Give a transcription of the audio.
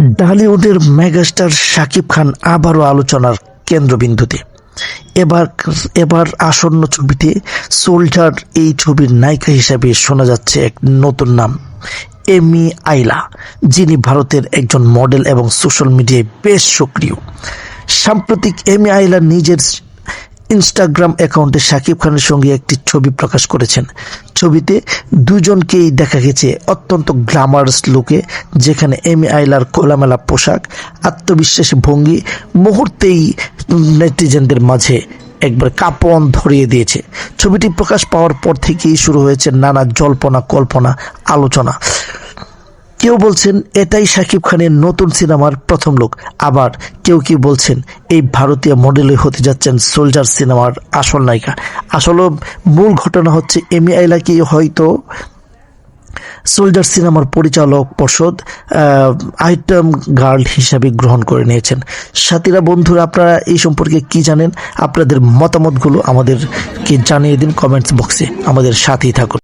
ঢালিউডের megastar Shakib Khan আবারও আলোচনার কেন্দ্রবিন্দুতে। এবার এবার আসন্ন ছবিতে সোলজার এই ছবির নায়িকা হিসাবে শোনা যাচ্ছে এক নতুন নাম, এমি আইলা, যিনি ভারতের একজন মডেল এবং সোশ্যাল মিডিয়ায় বেশ সক্রিয়। সাম্প্রতিক এমি আইলা নিজের ইনস্টাগ্রাম অ্যাকাউন্টে শাকিব খানের সঙ্গে একটি ছবি প্রকাশ করেছেন। ছবিতে দুজনকেই দেখা গেছে অত্যন্ত গ্ল্যামারাস লুকে যেখানে এমি আইলার খোলামেলা পোশাক, আত্মবিশ্বাসী ভঙ্গি, মুহূর্তেই নেটিজেনদের মাঝে একবার কাঁপন ধরিয়ে দিয়েছে। ছবিটি প্রকাশ পাওয়ার পর থেকেই শুরু হয়েছে নানা জল্পনা কল্পনা আলোচনা। কেউ বলছেন, এটাই শাকিব খানের নতুন সিনেমার প্রথম লোক আবার কেউ কেউ বলছেন, এই ভারতীয় মডেলে হতে যাচ্ছেন সোলজার সিনেমার আসল নায়িকা। আসলে মূল ঘটনা হচ্ছে, এমি আইলাকে হয়তো সোলজার সিনেমার পরিচালক পর্ষদ আইটেম গার্ল হিসাবে গ্রহণ করে নিয়েছেন। সাথীরা, বন্ধুরা, আপনারা এই সম্পর্কে কি জানেন? আপনাদের মতামতগুলো আমাদেরকে জানিয়ে দিন কমেন্টস বক্সে। আমাদের সাথেই থাকুন।